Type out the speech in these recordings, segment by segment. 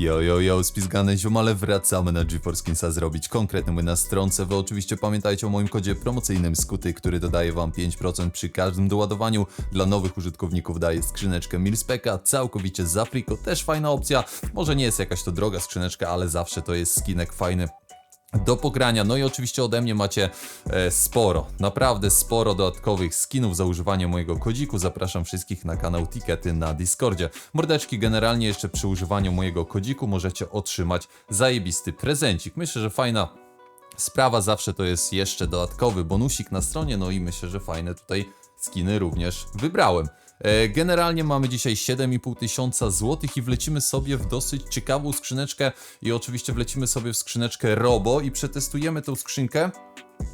Yo, yo, yo, spizgane ziomale, wracamy na GeForce zrobić konkretny my na stronce. Wy oczywiście pamiętajcie o moim kodzie promocyjnym Skuty, który dodaje wam 5% przy każdym doładowaniu. Dla nowych użytkowników daje skrzyneczkę Milspeka, całkowicie za friko, też fajna opcja. Może nie jest jakaś to droga skrzyneczka, ale zawsze to jest skinek fajny do pogrania. No i oczywiście ode mnie macie e, sporo, naprawdę sporo dodatkowych skinów za używanie mojego kodziku. Zapraszam wszystkich na kanał Tikety na Discordzie. Mordeczki, generalnie jeszcze przy używaniu mojego kodziku możecie otrzymać zajebisty prezencik. Myślę, że fajna sprawa zawsze to jest jeszcze dodatkowy bonusik na stronie, no i myślę, że fajne tutaj skiny również wybrałem. E, Generalnie mamy dzisiaj 7,5 tysiąca złotych i wlecimy sobie w dosyć ciekawą skrzyneczkę i oczywiście wlecimy sobie w skrzyneczkę Robo i przetestujemy tą skrzynkę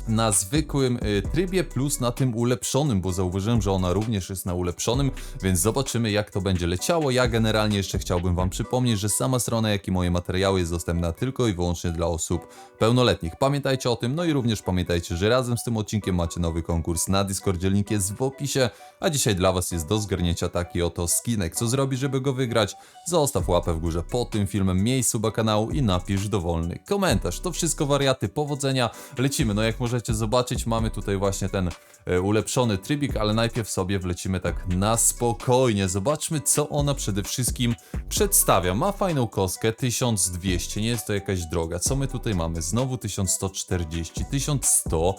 na zwykłym y, trybie plus na tym ulepszonym, bo zauważyłem, że ona również jest na ulepszonym, więc zobaczymy jak to będzie leciało. Ja generalnie jeszcze chciałbym wam przypomnieć, że sama strona, jak i moje materiały jest dostępna tylko i wyłącznie dla osób pełnoletnich. Pamiętajcie o tym, no i również pamiętajcie, że razem z tym odcinkiem macie nowy konkurs na Discordzie, link jest w opisie, a dzisiaj dla was jest do zgarnięcia taki oto skinek. Co zrobić, żeby go wygrać? Zostaw łapę w górze pod tym filmem, miej suba kanału i napisz dowolny komentarz. To wszystko wariaty, powodzenia, lecimy. No jak możecie zobaczyć, mamy tutaj właśnie ten e, ulepszony trybik, ale najpierw sobie wlecimy tak na spokojnie. Zobaczmy, co ona przede wszystkim przedstawia. Ma fajną kostkę, 1200, nie jest to jakaś droga. Co my tutaj mamy? Znowu 1140, 1100.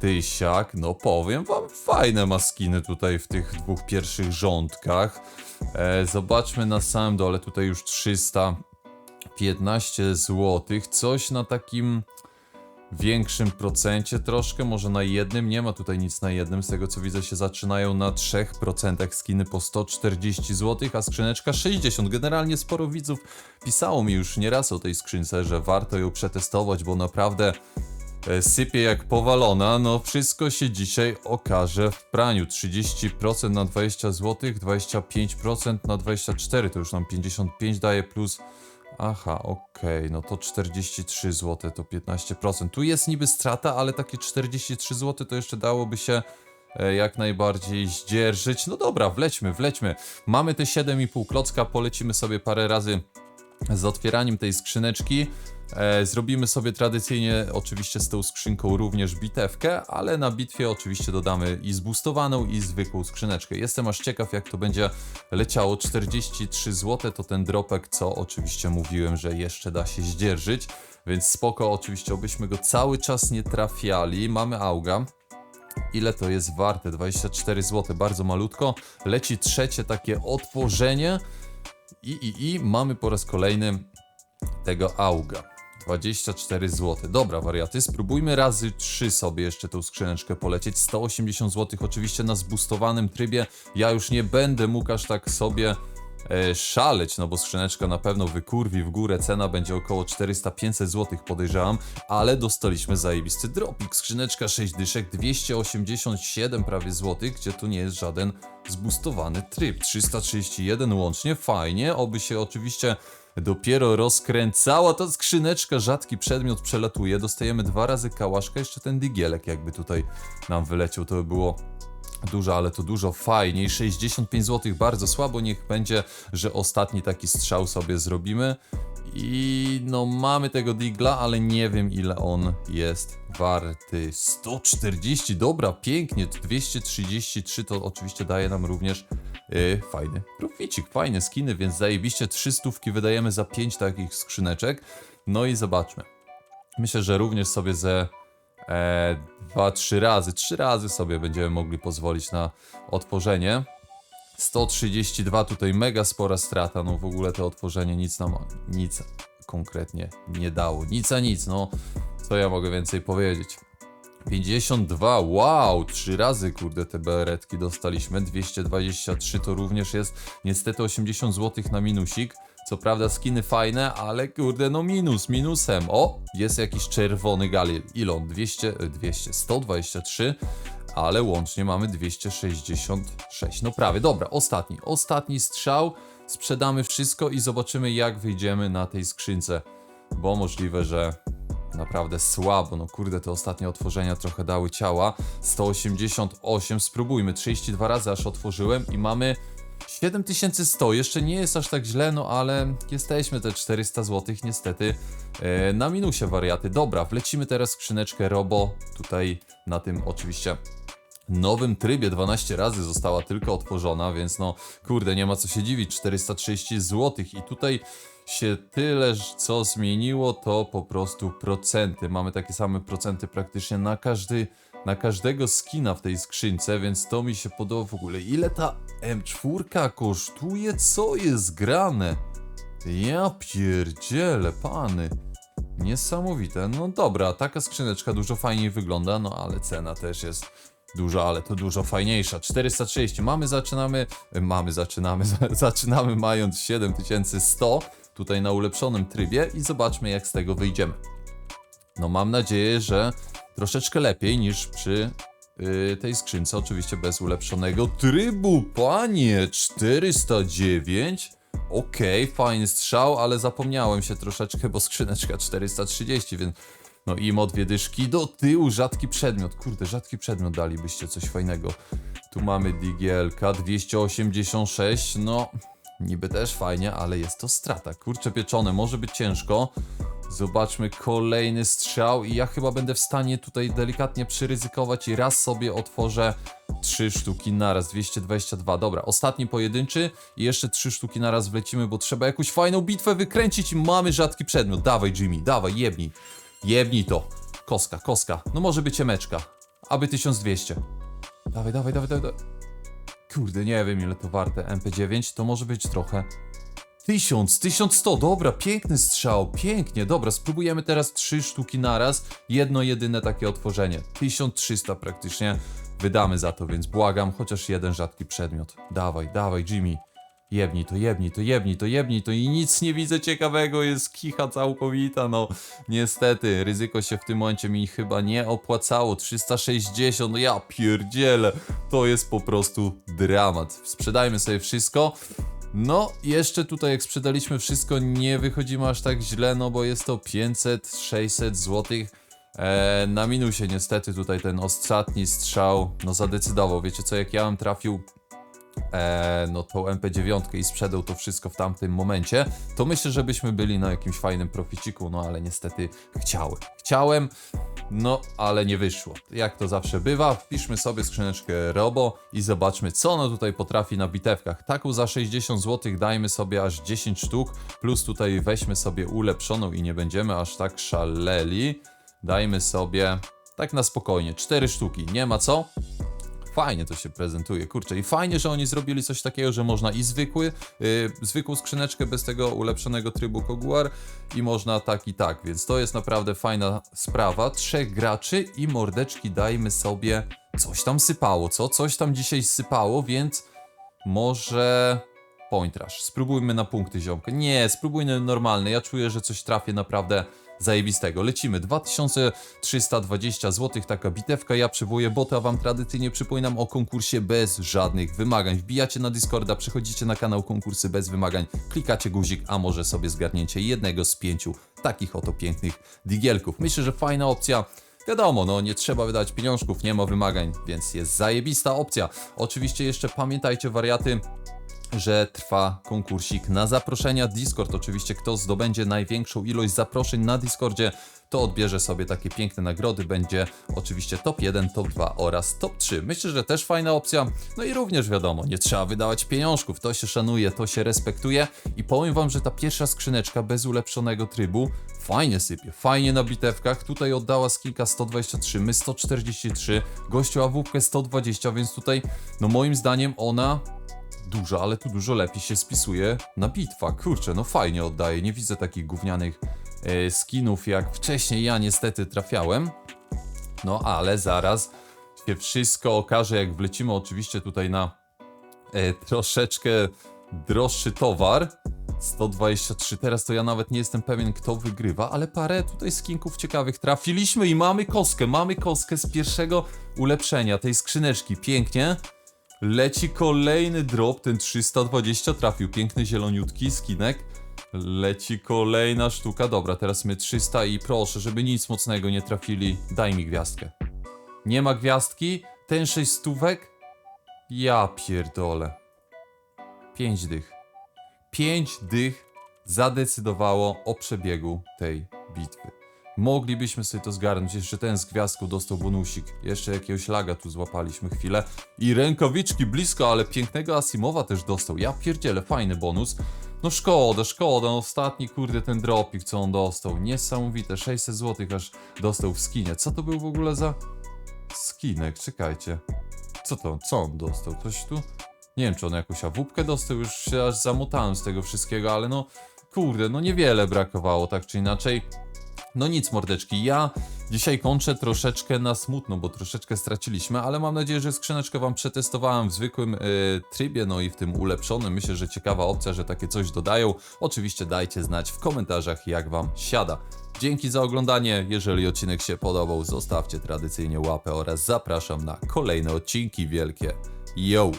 Tysiak, no powiem wam, fajne maskiny tutaj w tych dwóch pierwszych rządkach. E, zobaczmy na samym dole, tutaj już 315 zł, coś na takim większym procencie troszkę, może na jednym, nie ma tutaj nic na jednym, z tego co widzę się zaczynają na 3% skiny po 140 zł, a skrzyneczka 60. Generalnie sporo widzów pisało mi już nieraz o tej skrzynce, że warto ją przetestować, bo naprawdę e, sypie jak powalona, no wszystko się dzisiaj okaże w praniu. 30% na 20 zł, 25% na 24, to już nam 55 daje plus Aha, okej, no to 43 zł to 15%. Tu jest niby strata, ale takie 43 zł to jeszcze dałoby się e, jak najbardziej zdzierżyć. No dobra, wlećmy, wlećmy. Mamy te 7,5 klocka, polecimy sobie parę razy z otwieraniem tej skrzyneczki. E, zrobimy sobie tradycyjnie oczywiście z tą skrzynką również bitewkę, ale na bitwie oczywiście dodamy i zboostowaną i zwykłą skrzyneczkę. Jestem aż ciekaw jak to będzie leciało. 43 zł to ten dropek, co oczywiście mówiłem, że jeszcze da się zdzierżyć, więc spoko, oczywiście obyśmy go cały czas nie trafiali. Mamy auga. Ile to jest warte? 24 zł, bardzo malutko. Leci trzecie takie otworzenie. I, i, i mamy po raz kolejny tego auga. 24 zł. Dobra, wariaty, spróbujmy razy 3 sobie jeszcze tą skrzyneczkę polecieć. 180 zł, oczywiście na zboostowanym trybie. Ja już nie będę mógł aż tak sobie e, szaleć, no bo skrzyneczka na pewno wykurwi w górę. Cena będzie około 400-500 zł, podejrzewam, ale dostaliśmy zajebisty dropik. Skrzyneczka 6 dyszek, 287 prawie złotych, gdzie tu nie jest żaden zboostowany tryb. 331 łącznie, fajnie, oby się oczywiście dopiero rozkręcała ta skrzyneczka, rzadki przedmiot przelatuje, dostajemy dwa razy kałaszka, jeszcze ten digielek jakby tutaj nam wyleciał, to by było dużo, ale to dużo fajniej, 65 zł, bardzo słabo, niech będzie, że ostatni taki strzał sobie zrobimy. I no mamy tego digla, ale nie wiem ile on jest warty, 140, dobra, pięknie, 233 to oczywiście daje nam również Yy, fajny proficik, fajne skiny, więc zajebiście 300 wydajemy za 5 takich skrzyneczek. No i zobaczmy. Myślę, że również sobie ze 2-3 razy, 3 razy sobie będziemy mogli pozwolić na otworzenie. 132 tutaj mega spora strata, no w ogóle to otworzenie nic nam, nic konkretnie nie dało, nic a nic, no co ja mogę więcej powiedzieć. 52, wow, trzy razy kurde te beretki dostaliśmy, 223 to również jest niestety 80 zł na minusik. Co prawda skiny fajne, ale kurde no minus, minusem. O, jest jakiś czerwony galil. Ile on? 200, e, 200, 123, ale łącznie mamy 266. No prawie, dobra, ostatni, ostatni strzał. Sprzedamy wszystko i zobaczymy jak wyjdziemy na tej skrzynce. Bo możliwe, że naprawdę słabo. No kurde, te ostatnie otworzenia trochę dały ciała. 188, spróbujmy. 32 razy aż otworzyłem i mamy 7100, jeszcze nie jest aż tak źle, no ale jesteśmy te 400 zł niestety e, na minusie wariaty. Dobra, wlecimy teraz skrzyneczkę Robo, tutaj na tym oczywiście nowym trybie 12 razy została tylko otworzona, więc no kurde, nie ma co się dziwić, 430 zł i tutaj się tyle, co zmieniło, to po prostu procenty. Mamy takie same procenty praktycznie na każdy, na każdego skina w tej skrzynce, więc to mi się podoba w ogóle. Ile ta M4 kosztuje? Co jest grane? Ja pierdzielę, pany. Niesamowite. No dobra, taka skrzyneczka dużo fajniej wygląda, no ale cena też jest dużo, ale to dużo fajniejsza. 430. Mamy, zaczynamy, mamy, zaczynamy, zaczynamy mając 7100 tutaj na ulepszonym trybie i zobaczmy jak z tego wyjdziemy. No mam nadzieję, że troszeczkę lepiej niż przy yy, tej skrzynce, oczywiście bez ulepszonego trybu. Panie, 409? Okej, fajny strzał, ale zapomniałem się troszeczkę, bo skrzyneczka 430, więc no i mod dwie dyszki do tyłu, rzadki przedmiot. Kurde, rzadki przedmiot dalibyście coś fajnego. Tu mamy DGLK 286, no niby też fajnie, ale jest to strata. Kurcze pieczone, może być ciężko. Zobaczmy kolejny strzał i ja chyba będę w stanie tutaj delikatnie przyryzykować i raz sobie otworzę trzy sztuki naraz, 222. Dobra, ostatni pojedynczy i jeszcze trzy sztuki naraz wlecimy, bo trzeba jakąś fajną bitwę wykręcić i mamy rzadki przedmiot. Dawaj Jimmy, dawaj, jebnij. Jebnij to. Koska, koska. No może być ciemeczka. Aby 1200. Dawaj, dawaj, dawaj, dawaj. dawaj. Kurde, nie wiem ile to warte. MP9 to może być trochę. 1000, 1100, dobra, piękny strzał, pięknie, dobra, spróbujemy teraz trzy sztuki naraz, jedno jedyne takie otworzenie, 1300 praktycznie wydamy za to, więc błagam, chociaż jeden rzadki przedmiot, dawaj, dawaj Jimmy, jebnij to, jebnij to, jebnij to, jebnij to i nic nie widzę ciekawego, jest kicha całkowita, no. Niestety, ryzyko się w tym momencie mi chyba nie opłacało, 360, no ja pierdzielę, to jest po prostu dramat, sprzedajmy sobie wszystko, no, jeszcze tutaj jak sprzedaliśmy wszystko, nie wychodzimy aż tak źle, no bo jest to 500-600 zł. E, na minusie niestety tutaj ten ostatni strzał, no zadecydował. Wiecie co, jak ja bym trafił e, no tą MP9 i sprzedał to wszystko w tamtym momencie, to myślę, że byśmy byli na jakimś fajnym proficiku, no ale niestety chciałem. Chciałem, no ale nie wyszło. Jak to zawsze bywa, wpiszmy sobie skrzyneczkę Robo i zobaczmy, co ono tutaj potrafi na bitewkach. Taką za 60 zł dajmy sobie aż 10 sztuk, plus tutaj weźmy sobie ulepszoną i nie będziemy aż tak szaleli. Dajmy sobie tak na spokojnie, 4 sztuki, nie ma co. Fajnie to się prezentuje, kurczę. I fajnie, że oni zrobili coś takiego, że można i zwykły, yy, zwykłą skrzyneczkę bez tego ulepszonego trybu Koguar i można tak i tak, więc to jest naprawdę fajna sprawa. Trzech graczy i mordeczki dajmy sobie. Coś tam sypało, co? Coś tam dzisiaj sypało, więc może... Point. Spróbujmy na punkty ziomkę. Nie, spróbujmy normalny. Ja czuję, że coś trafię naprawdę zajebistego. Lecimy. 2320 zł taka bitewka. Ja przywołuję bota, wam tradycyjnie przypominam o konkursie bez żadnych wymagań. Wbijacie na Discorda, przychodzicie na kanał konkursy bez wymagań, klikacie guzik, a może sobie zgarnięcie jednego z pięciu takich oto pięknych digielków. Myślę, że fajna opcja. Wiadomo, no nie trzeba wydać pieniążków, nie ma wymagań, więc jest zajebista opcja. Oczywiście jeszcze pamiętajcie wariaty, że trwa konkursik na zaproszenia. Discord, oczywiście, kto zdobędzie największą ilość zaproszeń na Discordzie, to odbierze sobie takie piękne nagrody. Będzie oczywiście top 1, top 2 oraz top 3. Myślę, że też fajna opcja. No i również wiadomo, nie trzeba wydawać pieniążków. To się szanuje, to się respektuje. I powiem wam, że ta pierwsza skrzyneczka bez ulepszonego trybu fajnie sypie, fajnie na bitewkach. Tutaj oddała skilka 123, my 143, gościu awupkę 120, więc tutaj, no moim zdaniem ona dużo, ale tu dużo lepiej się spisuje na bitwa. Kurczę, no fajnie oddaje. Nie widzę takich gównianych e, skinów, jak wcześniej ja niestety trafiałem. No ale zaraz się wszystko okaże, jak wlecimy oczywiście tutaj na e, troszeczkę droższy towar. 123, teraz to ja nawet nie jestem pewien kto wygrywa, ale parę tutaj skinków ciekawych trafiliśmy i mamy koskę, mamy koskę z pierwszego ulepszenia tej skrzyneczki, pięknie. Leci kolejny drop, ten 320 trafił, piękny zieloniutki skinek. Leci kolejna sztuka, dobra, teraz my 300 i proszę, żeby nic mocnego nie trafili, daj mi gwiazdkę. Nie ma gwiazdki, ten 6 stówek? Ja pierdolę. 5 dych. 5 dych zadecydowało o przebiegu tej bitwy. Moglibyśmy sobie to zgarnąć. Jeszcze ten z gwiazdką dostał bonusik. Jeszcze jakiegoś laga tu złapaliśmy chwilę. I rękawiczki blisko, ale pięknego Asimowa też dostał. Ja pierdzielę, fajny bonus. No szkoda, szkoda. No ostatni kurde ten dropik, co on dostał. Niesamowite. 600 zł aż dostał w skinie. Co to był w ogóle za skinek? Czekajcie. Co to? Co on dostał? Coś tu? Nie wiem, czy on jakąś awupkę dostał, już się aż zamotałem z tego wszystkiego, ale no kurde, no niewiele brakowało, tak czy inaczej. No nic, mordeczki, ja dzisiaj kończę troszeczkę na smutno, bo troszeczkę straciliśmy, ale mam nadzieję, że skrzyneczkę wam przetestowałem w zwykłym y, trybie, no i w tym ulepszonym. Myślę, że ciekawa opcja, że takie coś dodają. Oczywiście dajcie znać w komentarzach, jak wam siada. Dzięki za oglądanie. Jeżeli odcinek się podobał, zostawcie tradycyjnie łapę oraz zapraszam na kolejne odcinki wielkie. Yo!